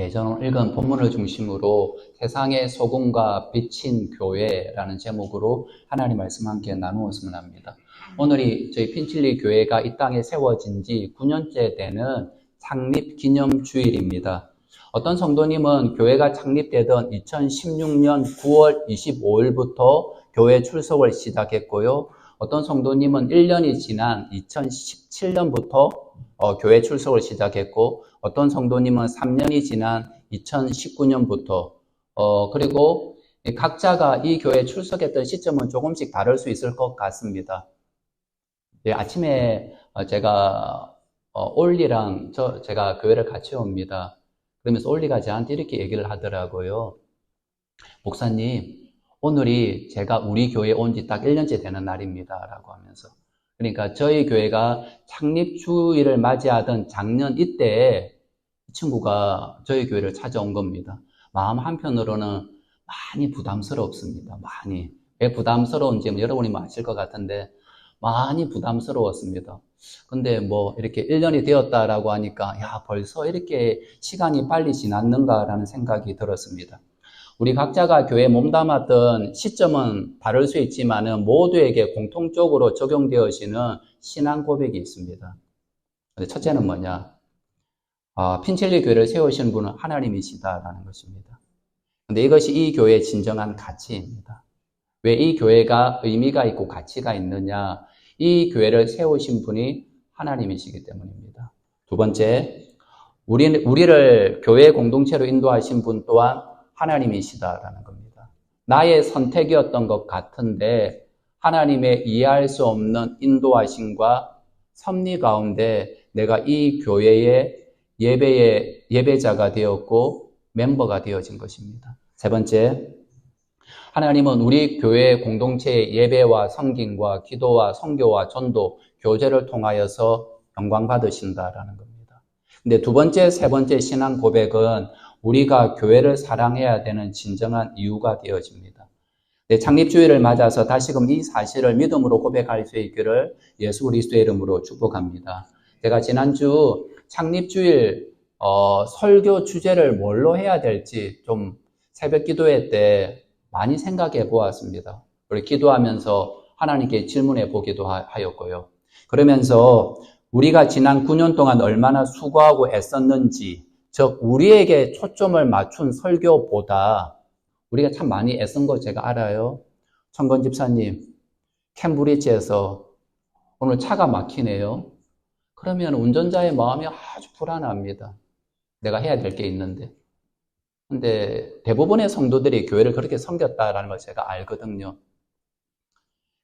예, 저는 읽은 본문을 중심으로 세상의 소금과 빛인 교회라는 제목으로 하나님 말씀 함께 나누었으면 합니다. 오늘이 저희 핀칠리 교회가 이 땅에 세워진 지 9년째 되는 창립 기념 주일입니다. 어떤 성도님은 교회가 창립되던 2016년 9월 25일부터 교회 출석을 시작했고요. 어떤 성도님은 1년이 지난 2017년부터 어, 교회 출석을 시작했고 어떤 성도님은 3년이 지난 2019년부터 어, 그리고 각자가 이 교회에 출석했던 시점은 조금씩 다를 수 있을 것 같습니다. 예, 아침에 어, 제가 어, 올리랑 저 제가 교회를 같이 옵니다. 그러면서 올리가 저한테 이렇게 얘기를 하더라고요. 목사님, 오늘이 제가 우리 교회에 온지 딱 1년째 되는 날입니다. 라고 하면서. 그러니까 저희 교회가 창립 주일을 맞이하던 작년 이때 이 친구가 저희 교회를 찾아온 겁니다. 마음 한편으로는 많이 부담스럽습니다. 많이. 왜 부담스러운지 여러분이 아실 것 같은데 많이 부담스러웠습니다. 근데 뭐 이렇게 1년이 되었다라고 하니까 야 벌써 이렇게 시간이 빨리 지났는가라는 생각이 들었습니다. 우리 각자가 교회에 몸담았던 시점은 다를 수 있지만은 모두에게 공통적으로 적용되어지는 신앙 고백이 있습니다. 첫째는 뭐냐? 아, 핀첼리 교회를 세우신 분은 하나님이시다라는 것입니다. 근데 이것이 이 교회의 진정한 가치입니다. 왜 이 교회가 의미가 있고 가치가 있느냐? 이 교회를 세우신 분이 하나님이시기 때문입니다. 두 번째, 우리, 우리를 교회 공동체로 인도하신 분 또한 하나님이시다라는 겁니다. 나의 선택이었던 것 같은데 하나님의 이해할 수 없는 인도하심과 섭리 가운데 내가 이 교회의 예배의 예배자가 되었고 멤버가 되어진 것입니다. 세 번째, 하나님은 우리 교회 공동체의 예배와 성김과 기도와 성교와 전도, 교제를 통하여서 영광 받으신다라는 겁니다. 근데 두 번째, 세 번째 신앙 고백은 우리가 교회를 사랑해야 되는 진정한 이유가 되어집니다. 네, 창립주의를 맞아서 다시금 이 사실을 믿음으로 고백할 수 있기를 예수 그리스도의 이름으로 축복합니다. 제가 지난주 창립주일 어, 설교 주제를 뭘로 해야 될지 좀 새벽 기도회 때 많이 생각해 보았습니다. 우리 기도하면서 하나님께 질문해 보기도 하였고요. 그러면서 우리가 지난 9년 동안 얼마나 수고하고 애썼는지 즉 우리에게 초점을 맞춘 설교보다 우리가 참 많이 애쓴 거 제가 알아요. 청건 집사님, 캠브리지에서 오늘 차가 막히네요. 그러면 운전자의 마음이 아주 불안합니다. 내가 해야 될 게 있는데. 근데 대부분의 성도들이 교회를 그렇게 섬겼다라는 걸 제가 알거든요.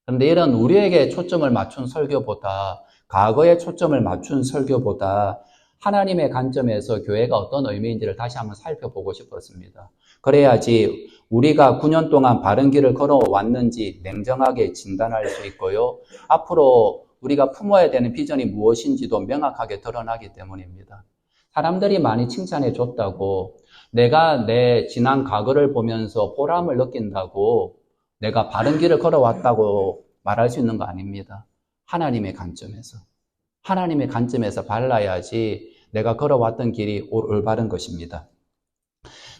그런데 이런 우리에게 초점을 맞춘 설교보다 과거에 초점을 맞춘 설교보다 하나님의 관점에서 교회가 어떤 의미인지를 다시 한번 살펴보고 싶었습니다. 그래야지 우리가 9년 동안 바른 길을 걸어왔는지 냉정하게 진단할 수 있고요. 앞으로 우리가 품어야 되는 비전이 무엇인지도 명확하게 드러나기 때문입니다. 사람들이 많이 칭찬해 줬다고 내가 내 지난 과거를 보면서 보람을 느낀다고 내가 바른 길을 걸어왔다고 말할 수 있는 거 아닙니다. 하나님의 관점에서. 하나님의 관점에서 발라야지 내가 걸어왔던 길이 올바른 것입니다.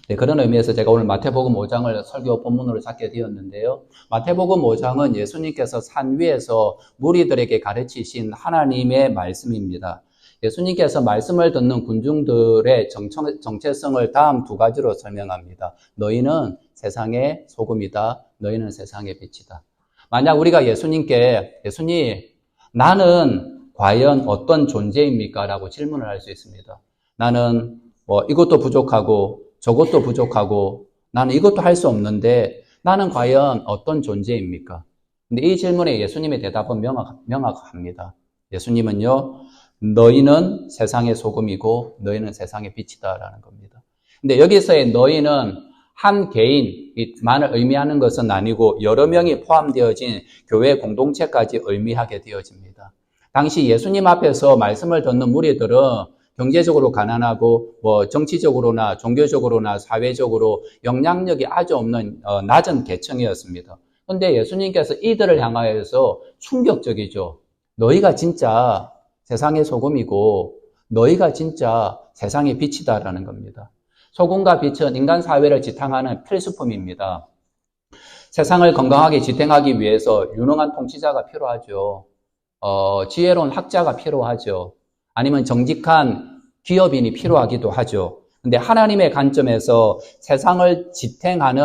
네, 그런 의미에서 제가 오늘 마태복음 5장을 설교 본문으로 잡게 되었는데요. 마태복음 5장은 예수님께서 산 위에서 무리들에게 가르치신 하나님의 말씀입니다. 예수님께서 말씀을 듣는 군중들의 정체성을 다음 두 가지로 설명합니다. 너희는 세상의 소금이다. 너희는 세상의 빛이다. 만약 우리가 예수님께 예수님 나는 과연 어떤 존재입니까? 라고 질문을 할 수 있습니다. 나는 뭐 이것도 부족하고 저것도 부족하고 나는 이것도 할 수 없는데 나는 과연 어떤 존재입니까? 근데 이 질문에 예수님의 대답은 명확, 명확합니다. 예수님은요, 너희는 세상의 소금이고 너희는 세상의 빛이다라는 겁니다. 근데 여기서의 너희는 한 개인만을 의미하는 것은 아니고 여러 명이 포함되어진 교회 공동체까지 의미하게 되어집니다. 당시 예수님 앞에서 말씀을 듣는 무리들은 경제적으로 가난하고 뭐 정치적으로나 종교적으로나 사회적으로 영향력이 아주 없는 어, 낮은 계층이었습니다. 근데 예수님께서 이들을 향하여서 충격적이죠. 너희가 진짜 세상의 소금이고 너희가 진짜 세상의 빛이다라는 겁니다. 소금과 빛은 인간 사회를 지탱하는 필수품입니다. 세상을 건강하게 지탱하기 위해서 유능한 통치자가 필요하죠. 어, 지혜로운 학자가 필요하죠. 아니면 정직한 기업인이 필요하기도 하죠. 근데 하나님의 관점에서 세상을 지탱하는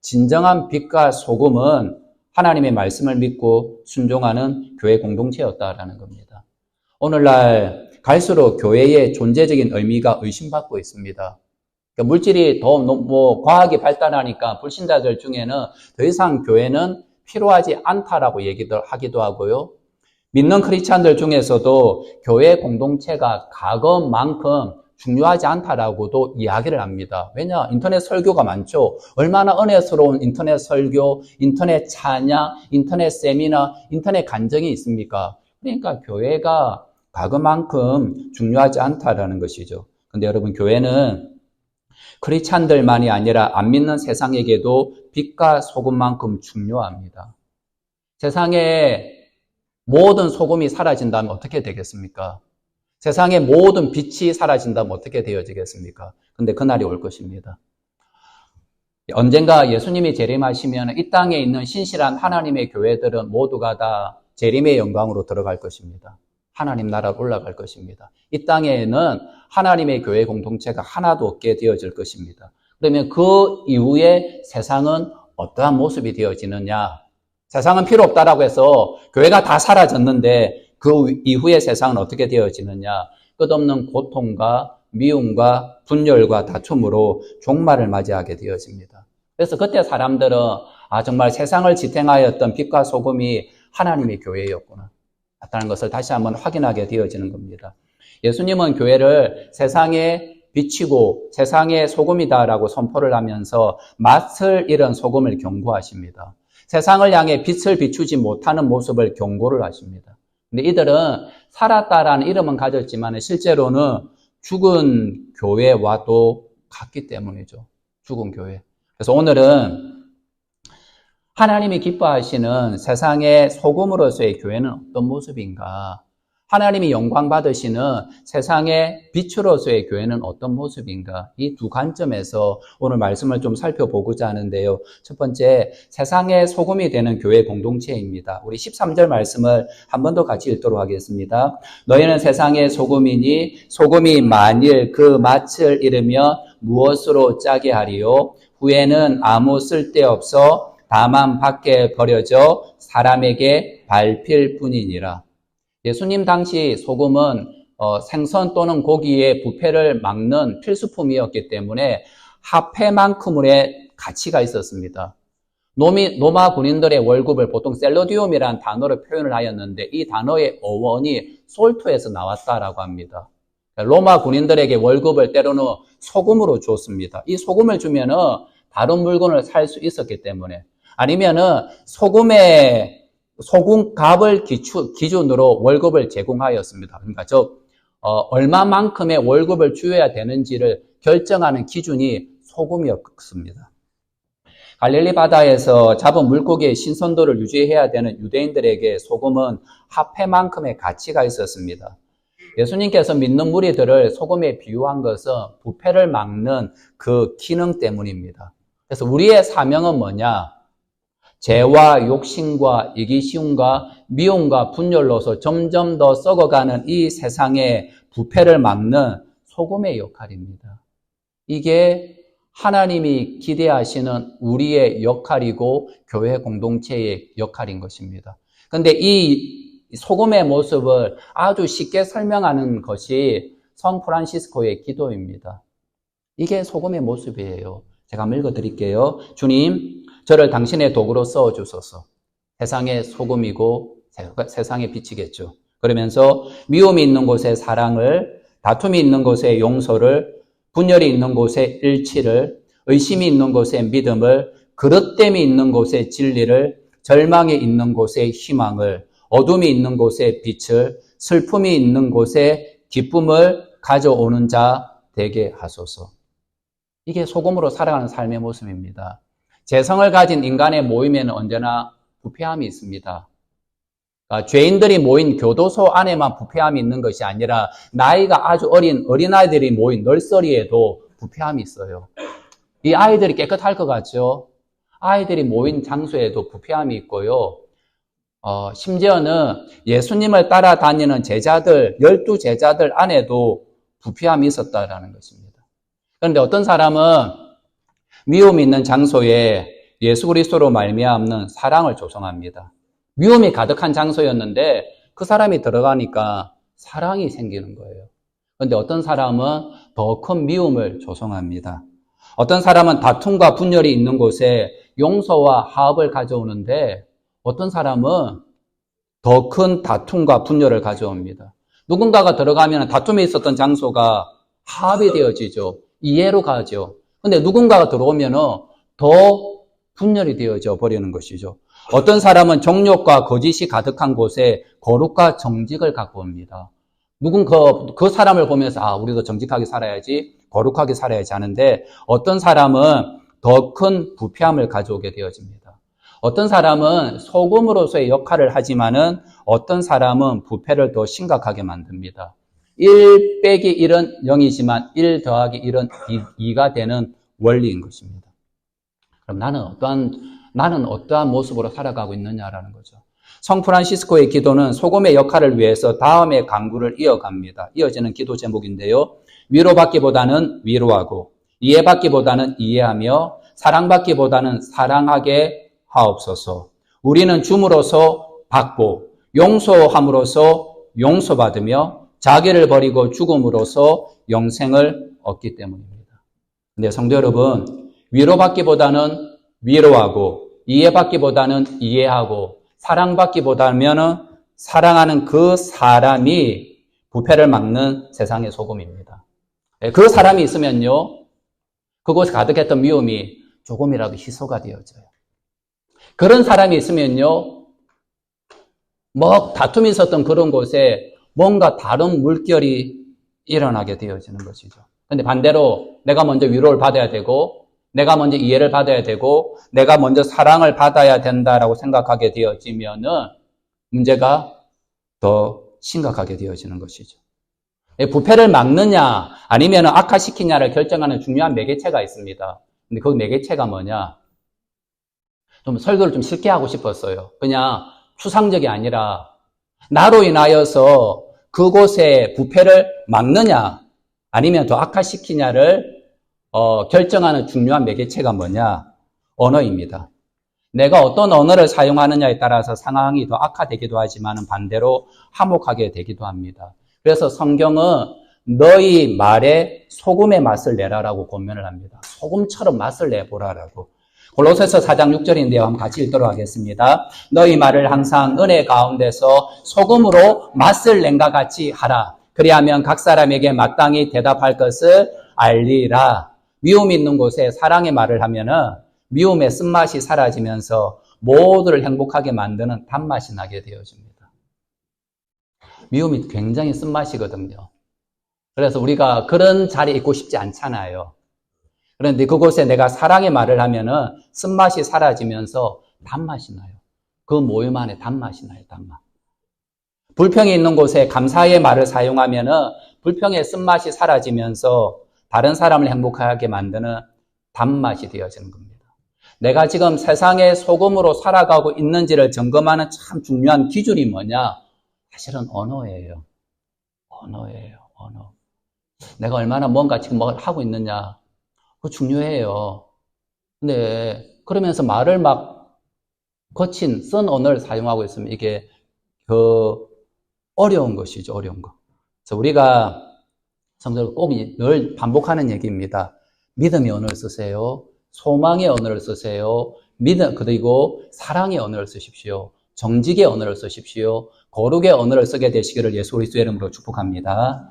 진정한 빛과 소금은 하나님의 말씀을 믿고 순종하는 교회 공동체였다라는 겁니다. 오늘날 갈수록 교회의 존재적인 의미가 의심받고 있습니다. 그러니까 물질이 더 뭐 과학이 발달하니까 불신자들 중에는 더 이상 교회는 필요하지 않다라고 얘기들 하기도 하고요. 믿는 크리스찬들 중에서도 교회 공동체가 과거만큼 중요하지 않다라고도 이야기를 합니다. 왜냐? 인터넷 설교가 많죠. 얼마나 은혜스러운 인터넷 설교, 인터넷 찬양, 인터넷 세미나, 인터넷 간증이 있습니까? 그러니까 교회가 과거만큼 중요하지 않다라는 것이죠. 근데 여러분 교회는 크리스찬들만이 아니라 안 믿는 세상에게도 빛과 소금만큼 중요합니다. 세상에 모든 소금이 사라진다면 어떻게 되겠습니까? 세상의 모든 빛이 사라진다면 어떻게 되어지겠습니까? 근데 그날이 올 것입니다. 언젠가 예수님이 재림하시면 이 땅에 있는 신실한 하나님의 교회들은 모두가 다 재림의 영광으로 들어갈 것입니다. 하나님 나라로 올라갈 것입니다. 이 땅에는 하나님의 교회 공동체가 하나도 없게 되어질 것입니다. 그러면 그 이후에 세상은 어떠한 모습이 되어지느냐? 세상은 필요 없다라고 해서 교회가 다 사라졌는데 그 이후의 세상은 어떻게 되어지느냐? 끝없는 고통과 미움과 분열과 다툼으로 종말을 맞이하게 되어집니다. 그래서 그때 사람들은 아 정말 세상을 지탱하였던 빛과 소금이 하나님의 교회였구나. 다는 것을 다시 한번 확인하게 되어지는 겁니다. 예수님은 교회를 세상에 비치고 세상의 소금이다라고 선포를 하면서 맛을 잃은 소금을 경고하십니다. 세상을 향해 빛을 비추지 못하는 모습을 경고를 하십니다. 근데 이들은 살았다라는 이름은 가졌지만 실제로는 죽은 교회와도 같기 때문이죠. 죽은 교회. 그래서 오늘은 하나님이 기뻐하시는 세상의 소금으로서의 교회는 어떤 모습인가? 하나님이 영광 받으시는 세상의 빛으로서의 교회는 어떤 모습인가? 이 두 관점에서 오늘 말씀을 좀 살펴보고자 하는데요. 첫 번째, 세상의 소금이 되는 교회 공동체입니다. 우리 13절 말씀을 한 번 더 같이 읽도록 하겠습니다. 너희는 세상의 소금이니 소금이 만일 그 맛을 잃으면 무엇으로 짜게 하리요? 후에는 아무 쓸데없어 다만 밖에 버려져 사람에게 밟힐 뿐이니라. 예수님 당시 소금은 어, 생선 또는 고기의 부패를 막는 필수품이었기 때문에 화폐만큼의 가치가 있었습니다. 노미, 노마 군인들의 월급을 보통 셀로디움이라는 단어로 표현을 하였는데 이 단어의 어원이 솔토에서 나왔다라고 합니다. 로마 군인들에게 월급을 때로는 소금으로 줬습니다. 이 소금을 주면은 다른 물건을 살 수 있었기 때문에 아니면은 소금의 소금 값을 기준으로 월급을 제공하였습니다. 그러니까 저 어, 얼마만큼의 월급을 주어야 되는지를 결정하는 기준이 소금이었습니다. 갈릴리 바다에서 잡은 물고기의 신선도를 유지해야 되는 유대인들에게 소금은 화폐만큼의 가치가 있었습니다. 예수님께서 믿는 무리들을 소금에 비유한 것은 부패를 막는 그 기능 때문입니다. 그래서 우리의 사명은 뭐냐? 죄와 욕심과 이기시움과 미움과 분열로서 점점 더 썩어가는 이 세상의 부패를 막는 소금의 역할입니다. 이게 하나님이 기대하시는 우리의 역할이고 교회 공동체의 역할인 것입니다. 근데 이 소금의 모습을 아주 쉽게 설명하는 것이 성 프란시스코의 기도입니다. 이게 소금의 모습이에요. 제가 한번 읽어 드릴게요. 주님, 저를 당신의 도구로 써 주소서. 세상의 소금이고 세상의 빛이겠죠. 그러면서 미움이 있는 곳에 사랑을, 다툼이 있는 곳에 용서를, 분열이 있는 곳에 일치를, 의심이 있는 곳에 믿음을, 그릇됨이 있는 곳에 진리를, 절망이 있는 곳에 희망을, 어둠이 있는 곳에 빛을, 슬픔이 있는 곳에 기쁨을 가져오는 자 되게 하소서. 이게 소금으로 살아가는 삶의 모습입니다. 재성을 가진 인간의 모임에는 언제나 부패함이 있습니다. 그러니까 죄인들이 모인 교도소 안에만 부패함이 있는 것이 아니라 나이가 아주 어린 어린아이들이 모인 널서리에도 부패함이 있어요. 이 아이들이 깨끗할 것 같죠? 아이들이 모인 장소에도 부패함이 있고요. 어, 심지어는 예수님을 따라다니는 제자들, 열두 제자들 안에도 부패함이 있었다라는 것입니다. 그런데 어떤 사람은 위험이 있는 장소에 예수 그리스도로 말미암는 사랑을 조성합니다. 위험이 가득한 장소였는데 그 사람이 들어가니까 사랑이 생기는 거예요. 그런데 어떤 사람은 더 큰 미움을 조성합니다. 어떤 사람은 다툼과 분열이 있는 곳에 용서와 화합을 가져오는데 어떤 사람은 더 큰 다툼과 분열을 가져옵니다. 누군가가 들어가면 다툼이 있었던 장소가 화합이 되어지죠. 이해로 가죠. 근데 누군가가 들어오면 더 분열이 되어져 버리는 것이죠. 어떤 사람은 정욕과 거짓이 가득한 곳에 거룩과 정직을 갖고 옵니다. 누군 그, 그 사람을 보면서 아 우리도 정직하게 살아야지 거룩하게 살아야지 하는데 어떤 사람은 더 큰 부패함을 가져오게 되어집니다. 어떤 사람은 소금으로서의 역할을 하지만은 어떤 사람은 부패를 더 심각하게 만듭니다. 1 빼기 1은 0이지만 1 더하기 1은 2, 가 되는 원리인 것입니다. 그럼 나는 어떠한, 나는 어떠한 모습으로 살아가고 있느냐라는 거죠. 성 프란시스코의 기도는 소금의 역할을 위해서 다음의 강구를 이어갑니다. 이어지는 기도 제목인데요. 위로받기보다는 위로하고, 이해받기보다는 이해하며, 사랑받기보다는 사랑하게 하옵소서. 우리는 줌으로써 받고, 용서함으로써 용서받으며, 자기를 버리고 죽음으로써 영생을 얻기 때문입니다. 근데 성도 여러분, 위로받기보다는 위로하고, 이해받기보다는 이해하고, 사랑받기보다는 사랑하는 그 사람이 부패를 막는 세상의 소금입니다. 예, 그 사람이 있으면요, 그곳에 가득했던 미움이 조금이라도 희소가 되어져요. 그런 사람이 있으면요, 뭐 다툼이 있었던 그런 곳에 뭔가 다른 물결이 일어나게 되어지는 것이죠. 근데 반대로 내가 먼저 위로를 받아야 되고, 내가 먼저 이해를 받아야 되고, 내가 먼저 사랑을 받아야 된다라고 생각하게 되어지면은 문제가 더 심각하게 되어지는 것이죠. 부패를 막느냐, 아니면 악화시키냐를 결정하는 중요한 매개체가 있습니다. 근데 그 매개체가 뭐냐? 좀 설교를 좀 쉽게 하고 싶었어요. 그냥 추상적이 아니라 나로 인하여서 그곳에 부패를 막느냐 아니면 더 악화시키냐를 어, 결정하는 중요한 매개체가 뭐냐? 언어입니다. 내가 어떤 언어를 사용하느냐에 따라서 상황이 더 악화되기도 하지만 반대로 화목하게 되기도 합니다. 그래서 성경은 너희 말에 소금의 맛을 내라라고 권면을 합니다. 소금처럼 맛을 내보라라고. 골로새서 4장 6절인데요. 한번 같이 읽도록 하겠습니다. 너희 말을 항상 은혜 가운데서 소금으로 맛을 낸과 같이 하라. 그리하면 각 사람에게 마땅히 대답할 것을 알리라. 미움 있는 곳에 사랑의 말을 하면은 미움의 쓴맛이 사라지면서 모두를 행복하게 만드는 단맛이 나게 되어집니다. 미움이 굉장히 쓴맛이거든요. 그래서 우리가 그런 자리에 있고 싶지 않잖아요. 그런데 그곳에 내가 사랑의 말을 하면은 쓴맛이 사라지면서 단맛이 나요. 그 모임 안에 단맛이 나요, 단맛. 불평이 있는 곳에 감사의 말을 사용하면은 불평의 쓴맛이 사라지면서 다른 사람을 행복하게 만드는 단맛이 되어지는 겁니다. 내가 지금 세상의 소금으로 살아가고 있는지를 점검하는 참 중요한 기준이 뭐냐? 사실은 언어예요. 언어예요, 언어. 내가 얼마나 뭔가 지금 뭘 하고 있느냐. 그거 중요해요. 근데 그러면서 말을 막 거친 쓴 언어를 사용하고 있으면 이게 그 어려운 것이죠, 어려운 거. 그래서 우리가 성도를 꼭 늘 반복하는 얘기입니다. 믿음의 언어를 쓰세요. 소망의 언어를 쓰세요. 믿음, 그리고 사랑의 언어를 쓰십시오. 정직의 언어를 쓰십시오. 거룩의 언어를 쓰게 되시기를 예수 그리스도 이름으로 축복합니다.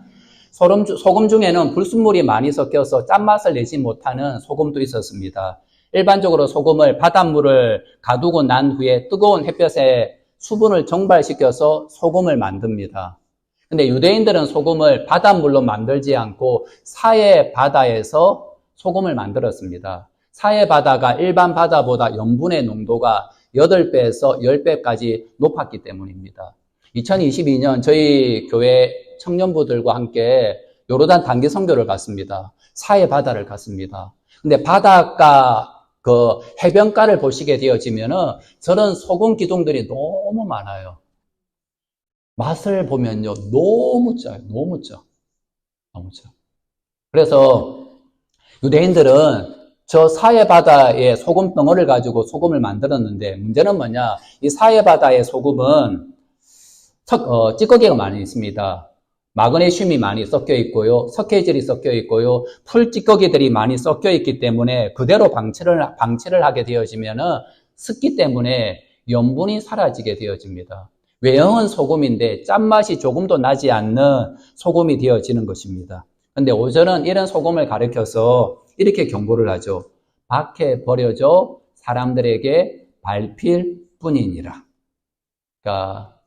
소금, 소금 중에는 불순물이 많이 섞여서 짠맛을 내지 못하는 소금도 있었습니다. 일반적으로 소금을 바닷물을 가두고 난 후에 뜨거운 햇볕에 수분을 정발시켜서 소금을 만듭니다. 근데 유대인들은 소금을 바닷물로 만들지 않고 사해 바다에서 소금을 만들었습니다. 사해 바다가 일반 바다보다 염분의 농도가 8배에서 10배까지 높았기 때문입니다. 2022년 저희 교회 청년부들과 함께 요르단 단기 선교를 갔습니다. 사해 바다를 갔습니다. 근데 바닷가 그 해변가를 보시게 되어지면은 저런 소금 기둥들이 너무 많아요. 맛을 보면요, 너무 짜요. 너무 짜. 너무 짜. 그래서 유대인들은 저 사해 바다에 소금 덩어리를 가지고 소금을 만들었는데 문제는 뭐냐? 이 사해 바다의 소금은 어, 찌꺼기가 많이 있습니다. 마그네슘이 많이 섞여 있고요. 석회질이 섞여 있고요. 풀 찌꺼기들이 많이 섞여 있기 때문에 그대로 방치를, 방치를 하게 되어지면은 습기 때문에 염분이 사라지게 되어집니다. 외형은 소금인데 짠맛이 조금도 나지 않는 소금이 되어지는 것입니다. 근데 오전은 이런 소금을 가르켜서 이렇게 경고를 하죠. 밖에 버려져 사람들에게 밟힐 뿐이니라. 그러니까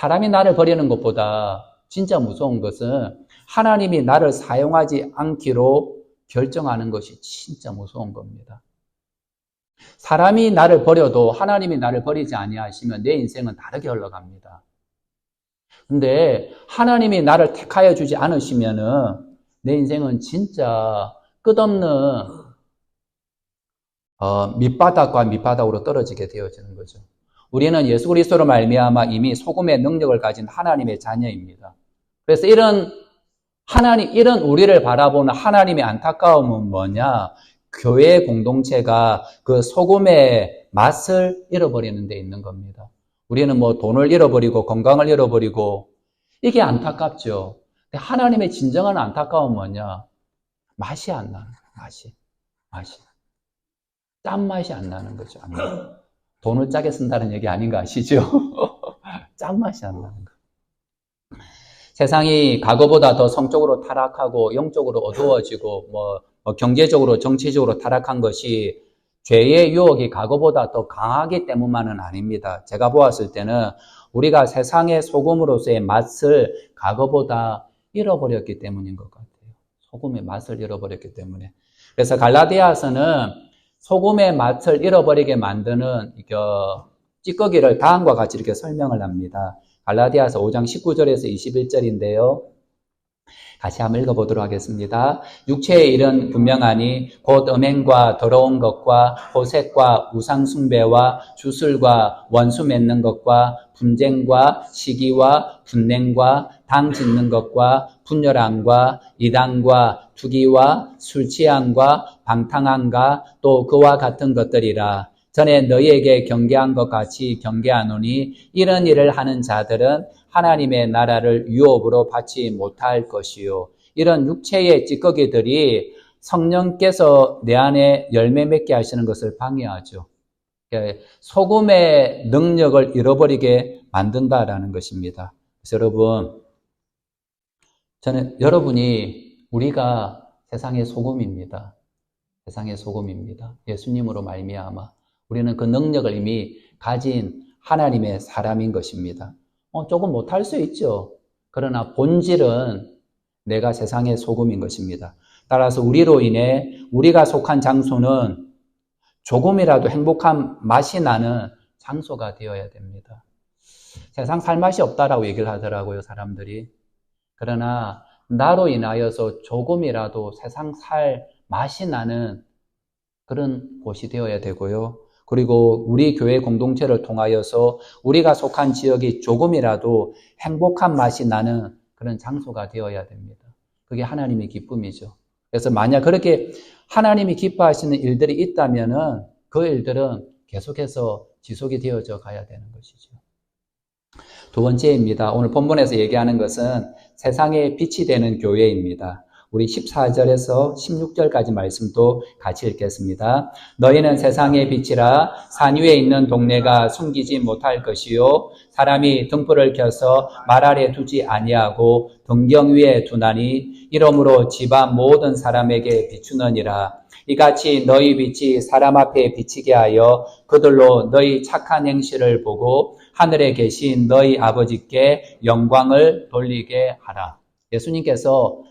사람이 나를 버리는 것보다 진짜 무서운 것은 하나님이 나를 사용하지 않기로 결정하는 것이 진짜 무서운 겁니다. 사람이 나를 버려도 하나님이 나를 버리지 아니하시면 내 인생은 다르게 흘러갑니다. 근데 하나님이 나를 택하여 주지 않으시면은 내 인생은 진짜 끝없는 어, 밑바닥과 밑바닥으로 떨어지게 되어지는 거죠. 우리는 예수 그리스도로 말미암아 이미 소금의 능력을 가진 하나님의 자녀입니다. 그래서 이런 하나님 이런 우리를 바라보는 하나님의 안타까움은 뭐냐? 교회 공동체가 그 소금의 맛을 잃어버리는 데 있는 겁니다. 우리는 뭐 돈을 잃어버리고 건강을 잃어버리고 이게 안타깝죠. 하나님의 진정한 안타까움은 뭐냐? 맛이 안 나는 거예요. 맛이. 맛이. 짠맛이 안 나는 거죠. 안 나는 돈을 짜게 쓴다는 얘기 아닌 거 아시죠? 짠맛이 안 나는 거. 세상이 과거보다 더 성적으로 타락하고 영적으로 어두워지고 뭐, 뭐 경제적으로 정치적으로 타락한 것이 죄의 유혹이 과거보다 더 강하기 때문만은 아닙니다. 제가 보았을 때는 우리가 세상의 소금으로서의 맛을 과거보다 잃어버렸기 때문인 것 같아요. 소금의 맛을 잃어버렸기 때문에. 그래서 갈라디아서는 소금의 맛을 잃어버리게 만드는 이거 찌꺼기를 다음과 같이 이렇게 설명을 합니다. 갈라디아서 5장 19절에서 21절인데요. 다시 한번 읽어보도록 하겠습니다. 육체의 일은 분명하니 곧 음행과 더러운 것과 호색과 우상숭배와 주술과 원수 맺는 것과 분쟁과 시기와 분냉과 당 짓는 것과 분열함과 이단과 투기와 술취함과 방탕함과 또 그와 같은 것들이라 전에 너희에게 경계한 것 같이 경계하노니 이런 일을 하는 자들은 하나님의 나라를 유업으로 받지 못할 것이요. 이런 육체의 찌꺼기들이 성령께서 내 안에 열매 맺게 하시는 것을 방해하죠. 예, 소금의 능력을 잃어버리게 만든다라는 것입니다. 여러분, 저는 여러분이 우리가 세상의 소금입니다. 세상의 소금입니다. 예수님으로 말미암아 우리는 그 능력을 이미 가진 하나님의 사람인 것입니다. 어, 조금 못할 수 있죠. 그러나 본질은 내가 세상의 소금인 것입니다. 따라서 우리로 인해 우리가 속한 장소는 조금이라도 행복한 맛이 나는 장소가 되어야 됩니다. 세상 살 맛이 없다라고 얘기를 하더라고요, 사람들이. 그러나 나로 인하여서 조금이라도 세상 살 맛이 나는 그런 곳이 되어야 되고요. 그리고 우리 교회 공동체를 통하여서 우리가 속한 지역이 조금이라도 행복한 맛이 나는 그런 장소가 되어야 됩니다. 그게 하나님의 기쁨이죠. 그래서 만약 그렇게 하나님이 기뻐하시는 일들이 있다면은 그 일들은 계속해서 지속이 되어져 가야 되는 것이죠. 두 번째입니다. 오늘 본문에서 얘기하는 것은 세상의 빛이 되는 교회입니다. 우리 14절에서 16절까지 말씀도 같이 읽겠습니다. 너희는 세상의 빛이라 산 위에 있는 동네가 숨기지 못할 것이요 사람이 등불을 켜서 말 아래 두지 아니하고 등경 위에 두나니 이러므로 집안 모든 사람에게 비추느니라 이같이 너희 빛이 사람 앞에 비치게 하여 그들로 너희 착한 행실을 보고 하늘에 계신 너희 아버지께 영광을 돌리게 하라. 예수님께서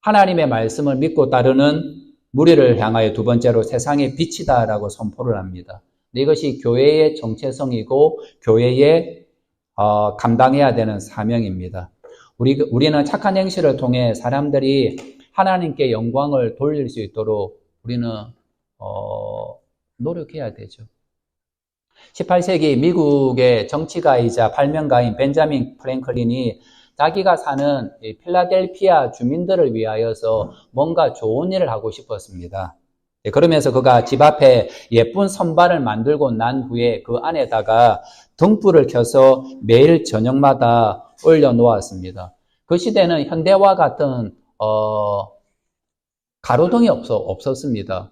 하나님의 말씀을 믿고 따르는 무리를 향하여 두 번째로 세상의 빛이다라고 선포를 합니다. 이것이 교회의 정체성이고 교회의 어, 감당해야 되는 사명입니다. 우리, 우리는 착한 행실을 통해 사람들이 하나님께 영광을 돌릴 수 있도록 우리는 어, 노력해야 되죠. 18세기 미국의 정치가이자 발명가인 벤자민 프랭클린이 자기가 사는 필라델피아 주민들을 위하여서 뭔가 좋은 일을 하고 싶었습니다. 예, 그러면서 그가 집 앞에 예쁜 선반을 만들고 난 후에 그 안에다가 등불을 켜서 매일 저녁마다 올려놓았습니다. 그 시대는 현대와 같은 어, 가로등이 없어, 없었습니다.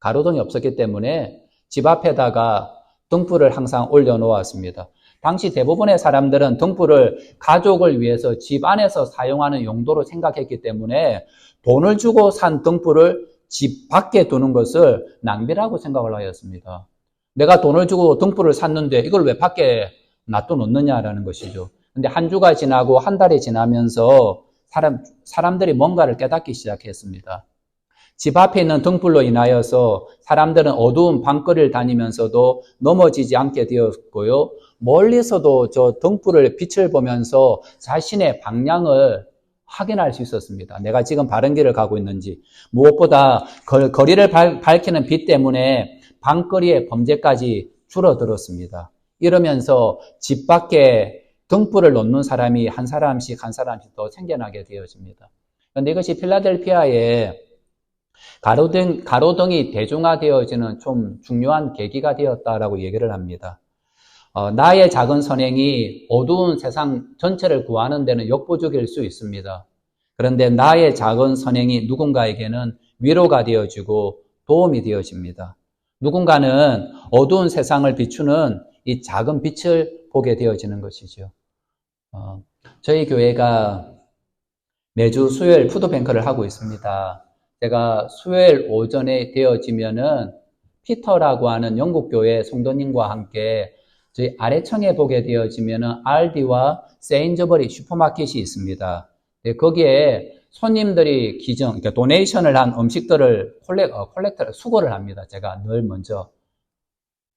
가로등이 없었기 때문에 집 앞에다가 등불을 항상 올려놓았습니다. 당시 대부분의 사람들은 등불을 가족을 위해서 집 안에서 사용하는 용도로 생각했기 때문에 돈을 주고 산 등불을 집 밖에 두는 것을 낭비라고 생각을 하였습니다. 내가 돈을 주고 등불을 샀는데 이걸 왜 밖에 놔둬 놓느냐라는 것이죠. 근데 한 주가 지나고 한 달이 지나면서 사람, 사람들이 뭔가를 깨닫기 시작했습니다. 집 앞에 있는 등불로 인하여서 사람들은 어두운 방거리를 다니면서도 넘어지지 않게 되었고요. 멀리서도 저 등불을 빛을 보면서 자신의 방향을 확인할 수 있었습니다. 내가 지금 바른 길을 가고 있는지. 무엇보다 거리를 밝히는 빛 때문에 방거리의 범죄까지 줄어들었습니다. 이러면서 집 밖에 등불을 놓는 사람이 한 사람씩 한 사람씩 더 생겨나게 되어집니다. 그런데 이것이 필라델피아에 가로등, 가로등이 대중화되어지는 좀 중요한 계기가 되었다라고 얘기를 합니다. 어, 나의 작은 선행이 어두운 세상 전체를 구하는 데는 역부족일 수 있습니다. 그런데 나의 작은 선행이 누군가에게는 위로가 되어지고 도움이 되어집니다. 누군가는 어두운 세상을 비추는 이 작은 빛을 보게 되어지는 것이죠. 어, 저희 교회가 매주 수요일 푸드뱅크를 하고 있습니다. 제가 수요일 오전에 되어지면은 피터라고 하는 영국 교회 성도님과 함께 저희 아래층에 보게 되어지면은 알디와 세인저버리 슈퍼마켓이 있습니다. 네, 거기에 손님들이 기증, 그러니까 도네이션을 한 음식들을 콜렉, 어, 콜렉터, 수거를 합니다. 제가 늘 먼저.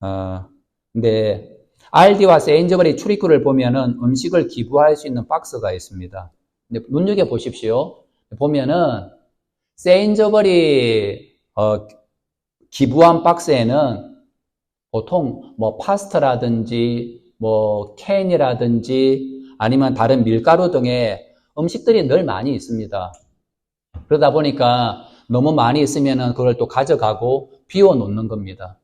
어, 근데 알디와 세인저버리 출입구를 보면은 음식을 기부할 수 있는 박스가 있습니다. 근데 눈여겨 보십시오. 보면은 세인저버리 어, 기부한 박스에는 보통 뭐 파스타라든지 뭐 캔이라든지 아니면 다른 밀가루 등의 음식들이 늘 많이 있습니다. 그러다 보니까 너무 많이 있으면 그걸 또 가져가고 비워 놓는 겁니다.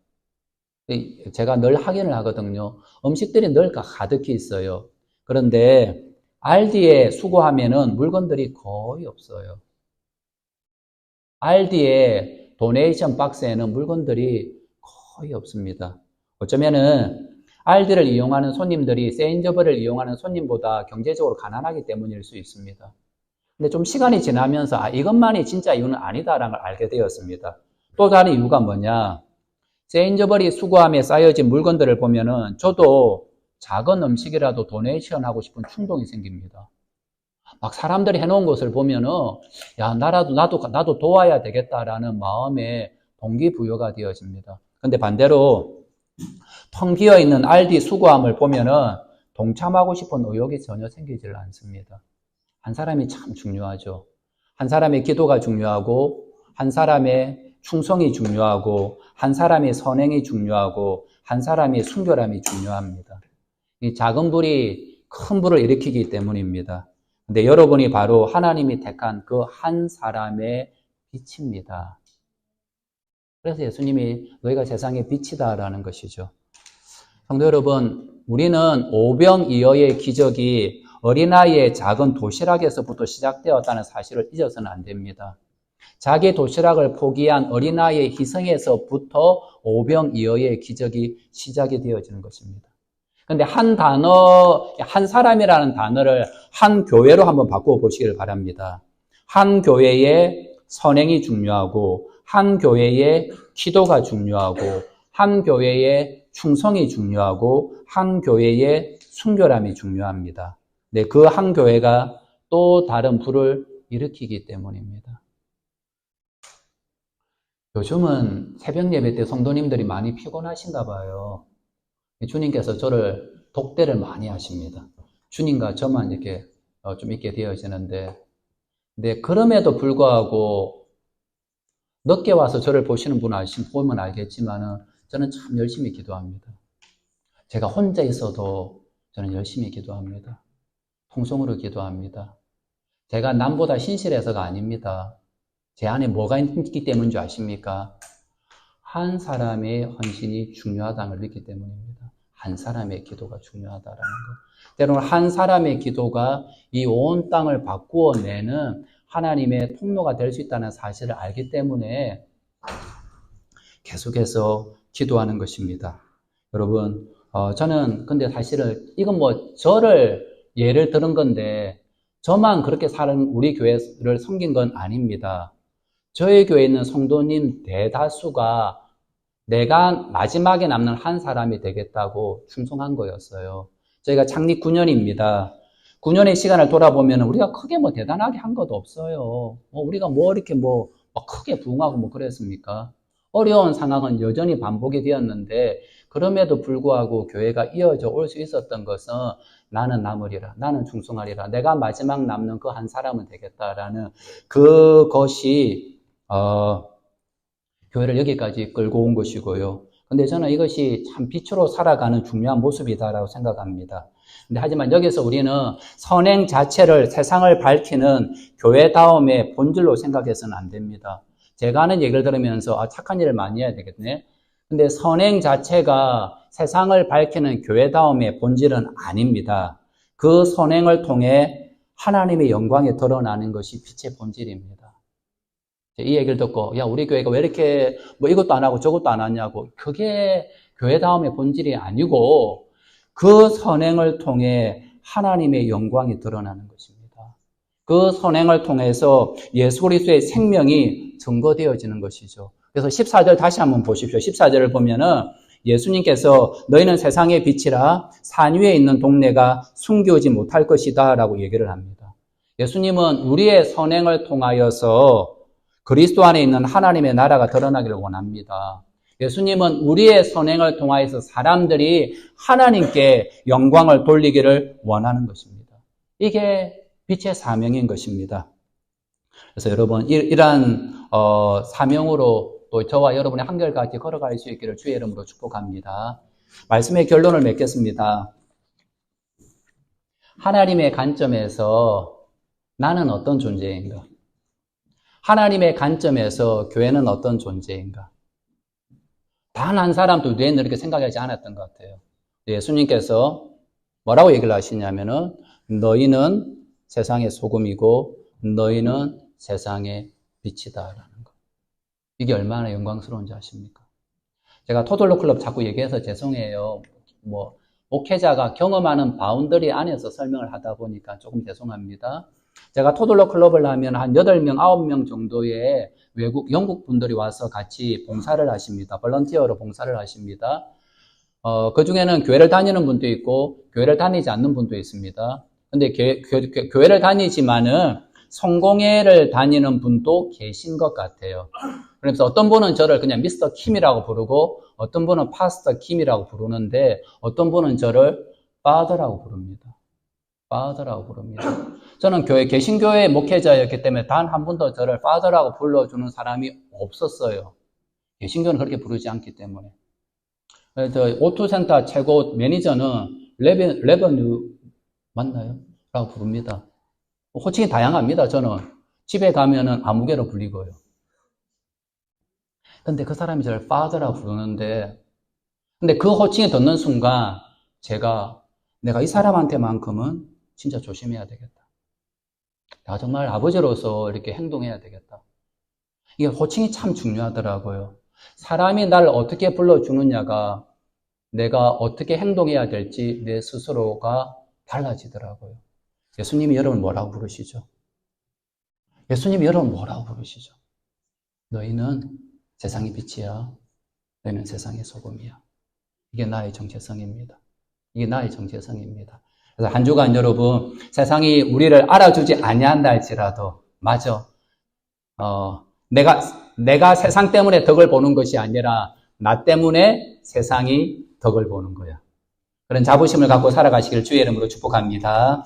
제가 늘 확인을 하거든요. 음식들이 늘 가득히 있어요. 그런데 알디에 수거하면은 물건들이 거의 없어요. 알디의 도네이션 박스에는 물건들이 거의 없습니다. 어쩌면은 알디를 이용하는 손님들이 세인저버를 이용하는 손님보다 경제적으로 가난하기 때문일 수 있습니다. 근데 좀 시간이 지나면서 아, 이것만이 진짜 이유는 아니다라는 걸 알게 되었습니다. 또 다른 이유가 뭐냐? 세인저버리 수거함에 쌓여진 물건들을 보면은 저도 작은 음식이라도 도네이션 하고 싶은 충동이 생깁니다. 막 사람들이 해놓은 것을 보면은 야 나라도 나도 나도 도와야 되겠다라는 마음에 동기부여가 되어집니다. 근데 반대로 텅 비어 있는 알디 수거함을 보면은 동참하고 싶은 의욕이 전혀 생기질 않습니다. 한 사람이 참 중요하죠. 한 사람의 기도가 중요하고 한 사람의 충성이 중요하고 한 사람의 선행이 중요하고 한 사람의 순결함이 중요합니다. 이 작은 불이 큰 불을 일으키기 때문입니다. 근데 여러분이 바로 하나님이 택한 그 한 사람의 빛입니다. 그래서 예수님이 너희가 세상의 빛이다라는 것이죠. 성도 여러분, 우리는 오병이어의 기적이 어린아이의 작은 도시락에서부터 시작되었다는 사실을 잊어서는 안 됩니다. 자기 도시락을 포기한 어린아이의 희생에서부터 오병이어의 기적이 시작이 되어지는 것입니다. 근데 한 단어, 한 사람이라는 단어를 한 교회로 한번 바꾸어 보시길 바랍니다. 한 교회의 선행이 중요하고, 한 교회의 기도가 중요하고, 한 교회의 충성이 중요하고, 한 교회의 순결함이 중요합니다. 네, 그 한 교회가 또 다른 불을 일으키기 때문입니다. 요즘은 새벽 예배 때 성도님들이 많이 피곤하신가 봐요. 주님께서 저를 독대를 많이 하십니다. 주님과 저만 이렇게 어, 좀 있게 되어지는데 근데 그럼에도 불구하고 늦게 와서 저를 보시는 분 아시, 보면 알겠지만은 저는 참 열심히 기도합니다. 제가 혼자 있어도 저는 열심히 기도합니다. 통성으로 기도합니다. 제가 남보다 신실해서가 아닙니다. 제 안에 뭐가 있기 때문인 줄 아십니까? 한 사람의 헌신이 중요하다는 걸 믿기 때문입니다. 한 사람의 기도가 중요하다라는 것. 때로는 한 사람의 기도가 이 온 땅을 바꾸어 내는 하나님의 통로가 될 수 있다는 사실을 알기 때문에 계속해서 기도하는 것입니다. 여러분, 어, 저는 근데 사실은 이건 뭐 저를 예를 들은 건데 저만 그렇게 사는 우리 교회를 섬긴 건 아닙니다. 저희 교회에 있는 성도님 대다수가 내가 마지막에 남는 한 사람이 되겠다고 충성한 거였어요. 저희가 창립 9년입니다. 9년의 시간을 돌아보면 우리가 크게 뭐 대단하게 한 것도 없어요. 뭐 우리가 뭐 이렇게 뭐 크게 부흥하고 뭐 그랬습니까? 어려운 상황은 여전히 반복이 되었는데 그럼에도 불구하고 교회가 이어져 올 수 있었던 것은 나는 남으리라. 나는 충성하리라. 내가 마지막 남는 그 한 사람은 되겠다라는 그것이 어, 교회를 여기까지 끌고 온 것이고요. 근데 저는 이것이 참 빛으로 살아가는 중요한 모습이다라고 생각합니다. 근데 하지만 여기서 우리는 선행 자체를 세상을 밝히는 교회다움의 본질로 생각해서는 안 됩니다. 제가 하는 얘기를 들으면서 아, 착한 일을 많이 해야 되겠네. 근데 선행 자체가 세상을 밝히는 교회다움의 본질은 아닙니다. 그 선행을 통해 하나님의 영광이 드러나는 것이 빛의 본질입니다. 이 얘기를 듣고, 야, 우리 교회가 왜 이렇게 뭐 이것도 안 하고 저것도 안 하냐고. 그게 교회다움의 본질이 아니고 그 선행을 통해 하나님의 영광이 드러나는 것입니다. 그 선행을 통해서 예수 그리스도의 생명이 증거되어지는 것이죠. 그래서 14절 다시 한번 보십시오. 14절을 보면은 예수님께서 너희는 세상의 빛이라 산 위에 있는 동네가 숨겨오지 못할 것이다 라고 얘기를 합니다. 예수님은 우리의 선행을 통하여서 그리스도 안에 있는 하나님의 나라가 드러나기를 원합니다. 예수님은 우리의 선행을 통하여서 사람들이 하나님께 영광을 돌리기를 원하는 것입니다. 이게 빛의 사명인 것입니다. 그래서 여러분 이러한 어, 사명으로 또 저와 여러분의 한결같이 걸어갈 수 있기를 주의 이름으로 축복합니다. 말씀의 결론을 맺겠습니다. 하나님의 관점에서 나는 어떤 존재인가? 하나님의 관점에서 교회는 어떤 존재인가? 단 한 사람도 뇌는 이렇게 생각하지 않았던 것 같아요. 예수님께서 뭐라고 얘기를 하시냐면은 너희는 세상의 소금이고 너희는 세상의 빛이다라는 것. 이게 얼마나 영광스러운지 아십니까? 제가 토돌로 클럽 자꾸 얘기해서 죄송해요. 뭐 목회자가 경험하는 바운더리 안에서 설명을 하다 보니까 조금 죄송합니다. 제가 토돌로 클럽을 하면 한 8명, 9명 정도의 외국, 영국 분들이 와서 같이 봉사를 하십니다. 벌런티어로 봉사를 하십니다. 어, 그 중에는 교회를 다니는 분도 있고, 교회를 다니지 않는 분도 있습니다. 근데 교, 교, 교회를 다니지만은 성공회를 다니는 분도 계신 것 같아요. 그래서 어떤 분은 저를 그냥 미스터 킴이라고 부르고, 어떤 분은 파스터 킴이라고 부르는데, 어떤 분은 저를 파더라고 부릅니다. 파더라고 부릅니다. 저는 교회, 개신교회 목회자였기 때문에 단 한 번도 저를 파더라고 불러주는 사람이 없었어요. 개신교는 그렇게 부르지 않기 때문에. 그래서 오토센터 최고 매니저는 레베, 레버뉴 맞나요? 라고 부릅니다. 호칭이 다양합니다, 저는. 집에 가면은 아무개로 불리고요. 근데 그 사람이 저를 파더라고 부르는데, 근데 그 호칭이 듣는 순간, 제가, 내가 이 사람한테만큼은 진짜 조심해야 되겠다. 나 정말 아버지로서 이렇게 행동해야 되겠다. 이게 호칭이 참 중요하더라고요. 사람이 날 어떻게 불러주느냐가 내가 어떻게 행동해야 될지 내 스스로가 달라지더라고요. 예수님이 여러분 뭐라고 부르시죠? 예수님이 여러분 뭐라고 부르시죠? 너희는 세상의 빛이야. 너희는 세상의 소금이야. 이게 나의 정체성입니다. 이게 나의 정체성입니다. 그래서 한 주간 여러분 세상이 우리를 알아주지 아니한다 할지라도 맞아. 어, 내가 내가 세상 때문에 덕을 보는 것이 아니라 나 때문에 세상이 덕을 보는 거야. 그런 자부심을 갖고 살아가시길 주의 이름으로 축복합니다.